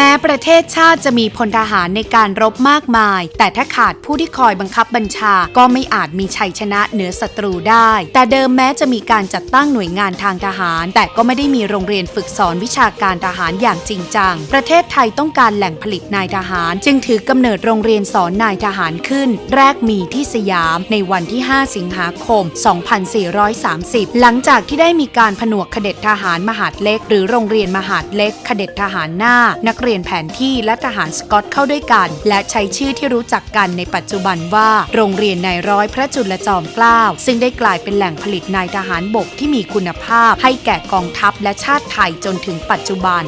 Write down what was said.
แม้ประเทศชาติจะมีพลทหารในการรบมากมาย แต่ถ้าขาดผู้ที่คอยบังคับบัญชาก็ไม่อาจมีชัยชนะเหนือศัตรูได้ แต่เดิมแม้จะมีการจัดตั้งหน่วยงานทางทหาร แต่ก็ไม่ได้มีโรงเรียนฝึกสอนวิชาการทหารอย่างจริงจัง ประเทศไทยต้องการแหล่งผลิตนายทหาร จึงถือกำเนิดโรงเรียนสอนนายทหารขึ้น แรกมีที่สยามในวันที่ 5 สิงหาคม 2430 หลังจากที่ได้มีการผนวกเขด็จทหารมหาดเล็ก หรือโรงเรียนมหาดเล็กเขด็จทหารหน้านักเรียนแผนที่และทหารสกอตเข้าด้วยกัน และใช้ชื่อที่รู้จักกันในปัจจุบันว่า โรงเรียนนายร้อยพระจุลจอมเกล้าซึ่งได้กลายเป็นแหล่งผลิตนายทหารบกที่มีคุณภาพ ให้แก่กองทัพและชาติไทยจนถึงปัจจุบัน